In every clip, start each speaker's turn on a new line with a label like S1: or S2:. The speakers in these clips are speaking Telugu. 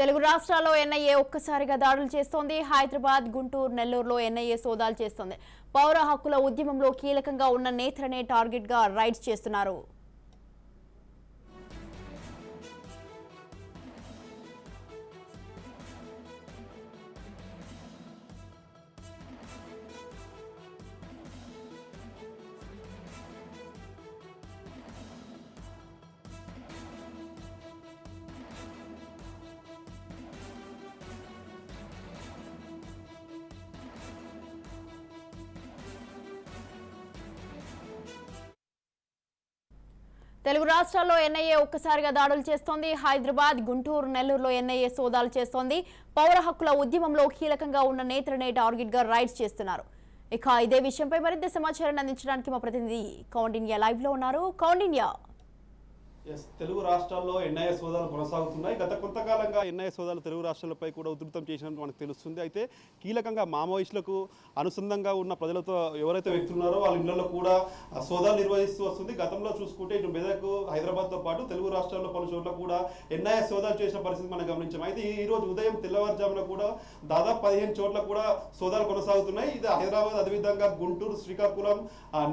S1: తెలుగు రాష్ట్రాల్లో ఎన్ఐఏ ఒక్కసారిగా దాడులు చేస్తోంది. హైదరాబాద్ గుంటూరు నెల్లూరులో ఎన్ఐఏ సోదాలు చేస్తోంది. పౌర హక్కుల ఉద్యమంలో కీలకంగా ఉన్న నేతలనే టార్గెట్గా రైడ్స్ చేస్తున్నారు. తెలుగు రాష్ట్రాల్లో ఎన్ఐఏ ఒక్కసారిగా దాడులు చేస్తోంది. హైదరాబాద్ గుంటూరు నెల్లూరులో ఎన్ఐఏ సోదాలు చేస్తోంది. పౌర హక్కుల ఉద్యమంలో కీలకంగా ఉన్న నేతలనే టార్గెట్గా రైడ్స్ చేస్తున్నారు. ఇక ఇదే విషయంపై మరింత సమాచారాన్ని అందించడానికి మా ప్రతినిధి కౌండిన్యా లైవ్లో ఉన్నారు. కౌండిన్యా
S2: తెలుగు రాష్ట్రాల్లో ఎన్ఐఏ సోదాలు కొనసాగుతున్నాయి. గత కొంతకాలంగా ఎన్ఐఏ సోదాలు తెలుగు రాష్ట్రాలపై కూడా ఉధృతం చేసినట్టు మనకు తెలుస్తుంది. అయితే కీలకంగా మావోయిస్టులకు అనుసంధంగా ఉన్న ప్రజలతో ఎవరైతే వ్యక్తులు ఉన్నారో వాళ్ళ ఇళ్ళలో కూడా సోదాలు నిర్వహిస్తూ వస్తుంది. గతంలో చూసుకుంటే ఇటు మెదక్ హైదరాబాద్తో పాటు తెలుగు రాష్ట్రాల్లో పలు చోట్ల కూడా ఎన్ఐఏ సోదాలు చేసిన పరిస్థితి మనం గమనించాం. అయితే ఈ రోజు ఉదయం తెల్లవారుజామున కూడా దాదాపు పదిహేను చోట్ల కూడా సోదాలు కొనసాగుతున్నాయి. ఇది హైదరాబాద్ అదేవిధంగా గుంటూరు శ్రీకాకుళం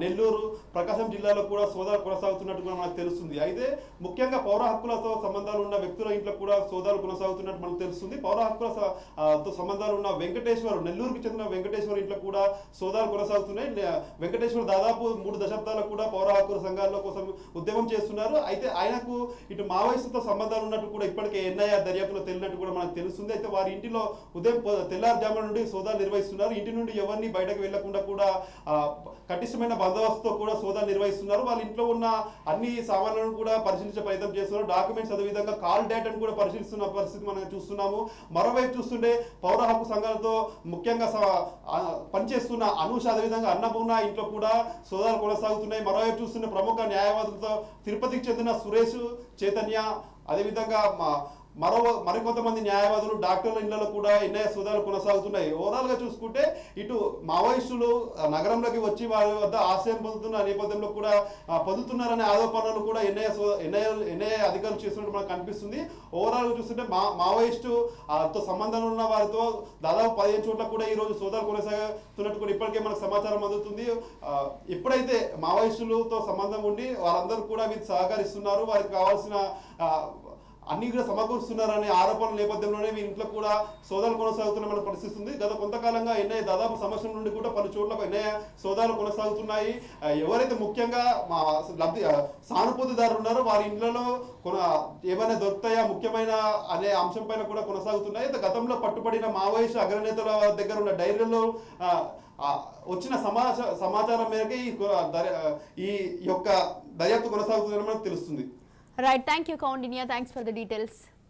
S2: నెల్లూరు ప్రకాశం జిల్లాలో కూడా సోదాలు కొనసాగుతున్నట్టు కూడా మనకు తెలుస్తుంది. అయితే ముఖ్యంగా పౌర హక్కులతో సంబంధాలు ఉన్న వ్యక్తుల ఇంట్లో కూడా సోదాలు కొనసాగుతున్నట్టు మనకు తెలుస్తుంది. పౌర హక్కుల సంబంధాలు ఉన్న వెంకటేశ్వర్ నెల్లూరుకి చెందిన వెంకటేశ్వర్ ఇంట్లో కూడా సోదాలు కొనసాగుతున్నాయి. వెంకటేశ్వర వెంకటేశ్వర్ దాదాపు మూడు దశాబ్దాలకు కూడా పౌర హక్కుల సంఘాల కోసం ఉద్యమం చేస్తున్నారు. అయితే ఆయనకు ఇటు మావోయిస్టుతో సంబంధాలు ఉన్నట్టు కూడా ఇప్పటికే ఎన్ఐఆర్ దర్యాప్తులో తెలియనట్టు కూడా మనకు తెలుస్తుంది. అయితే వారి ఇంటిలో ఉదయం పొ- తెల్లారుజామున నుండి సోదాలు నిర్వహిస్తున్నారు. ఇంటి నుండి ఎవరిని బయటకు వెళ్ళకుండా కూడా కఠిష్టమైన బందోబస్తుతో కూడా సోదాలు నిర్వహిస్తున్నారు. వాళ్ళ ఇంట్లో ఉన్న అన్ని సామాన్లను కూడా పరిశీలించే ప్రయత్నం చేస్తున్నారు. డాక్యుమెంట్స్ అదేవిధంగా కాల్ డేటాను కూడా పరిశీలిస్తున్న పరిస్థితి మనం చూస్తున్నాము. మరోవైపు చూస్తుంటే పౌర హక్కు సంఘాలతో ముఖ్యంగా స- పనిచేస్తున్న అనూష అదేవిధంగా అన్నపూర్ణ ఇంట్లో కూడా సోదాలు కొనసాగుతున్నాయి. మరోవైపు చూస్తున్న ప్రముఖ న్యాయవాదులతో తిరుపతికి చెందిన సురేష్ చైతన్య అదేవిధంగా మా మరో మరికొంతమంది న్యాయవాదులు డాక్టర్ల ఇళ్ళలో కూడా ఎన్ఐ సోదాలు కొనసాగుతున్నాయి. ఓవరాల్గా చూసుకుంటే ఇటు మావోయిస్టులు నగరంలోకి వచ్చి వారి వద్ద ఆశ్రయం పొందుతున్న నేపథ్యంలో కూడా పొందుతున్నారనే ఆరోపణలు కూడా ఎన్ఐ ఎన్ఐ ఎన్ఐ అధికారులు చేస్తున్నట్టు మనకు కనిపిస్తుంది. ఓవరాల్గా చూస్తుంటే మా మావోయిస్టుతో సంబంధం ఉన్న వారితో దాదాపు పదిహేను చోట్ల కూడా ఈ రోజు సోదాలు కొనసాగుతున్నట్టు కూడా ఇప్పటికే మనకు సమాచారం అందుతుంది. ఎప్పుడైతే మావోయిస్టులతో సంబంధం ఉండి వారందరూ కూడా వీరికి సహకరిస్తున్నారు వారికి కావాల్సిన అన్ని కూడా సమకూరుస్తున్నారనే ఆరోపణల నేపథ్యంలోనే మీ ఇంట్లో కూడా సోదాలు కొనసాగుతున్న మన పరిస్థితి ఉంది. గత కొంతకాలంగా ఎన్ఐ దాదాపు సంవత్సరం నుండి కూడా పలు చోట్ల ఎన్ఐ సోదాలు కొనసాగుతున్నాయి. ఎవరైతే ముఖ్యంగా మా లబ్ధి సానుభూతిదారులు ఉన్నారో వారి ఇండ్లలో కొన ఏమైనా దొరుకుతాయా ముఖ్యమైన అనే అంశం పైన కూడా కొనసాగుతున్నాయి. అయితే గతంలో పట్టుబడిన మావోయిస్టు అగ్రనేతల దగ్గర ఉన్న డైరీలో వచ్చిన సమాచ సమాచారం మేరకు ఈ ఈ యొక్క దర్యాప్తు కొనసాగుతుందని మనకు తెలుస్తుంది.
S1: Right, thank you, Kaundinya. Thanks for the details.